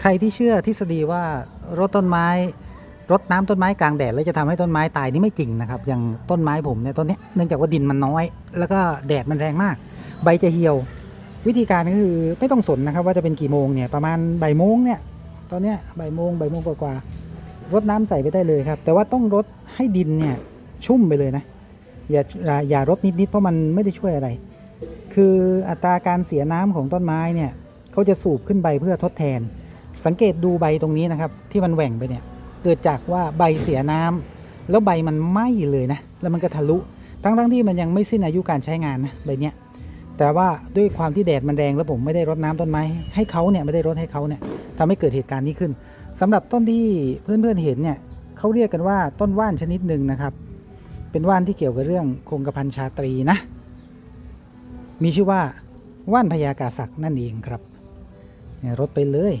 ใครที่เชื่อทฤษฎีว่ารดต้นไม้รดน้ำต้นไม้กลางแดดแล้วจะทำให้ต้นไม้ตายนี่ไม่จริงนะครับ อย่างต้นไม้ผมเนี่ยต้นนี้เนื่องจากว่าดินมันน้อย แล้วก็แดดมันแรงมาก ใบจะเหี่ยว วิธีการก็คือไม่ต้องสนนะครับ ว่าจะเป็นกี่โมงเนี่ยประมาณบ่ายโมงเนี่ยตอนเนี้ยบ่ายโมงบ่ายโมงกว่าๆรดน้ำใส่ไปได้เลยครับ แต่ว่าต้องรดให้ดินเนี่ยชุ่มไปเลยนะอย่าอย่ารดนิดๆเพราะมันไม่ได้ช่วยอะไร คืออัตราการเสียน้ำของต้นไม้เนี่ยเขาจะสูบขึ้นใบเพื่อทดแทน สังเกตดูใบตรงนี้นะครับ ที่มันแหว่งไปเนี่ย เกิดจากว่าใบเสียน้ำแล้วใบมันไหม้เลยนะ แล้วมันก็ทะลุ ทั้งๆที่มันยังไม่สิ้นอายุการใช้งานนะใบเนี้ยแต่ว่าด้วยความที่แดดมันแรงแล้วผมไม่ได้รดน้ำต้นไม้ให้เขาเนี่ยไม่ได้รดให้เขาเนี่ยทำให้เกิดเหตุการณ์นี้ขึ้นสำหรับต้นที่เพื่อนๆเห็นเนี่ยเขาเรียกกันว่าต้นว่านชนิดหนึ่งนะครับ เป็นว่านที่เกี่ยวกับเรื่องคงกระพันชาตรีนะ มีชื่อว่าว่านพญากาศักนั่นเองครับเนี่ยรดไปเลย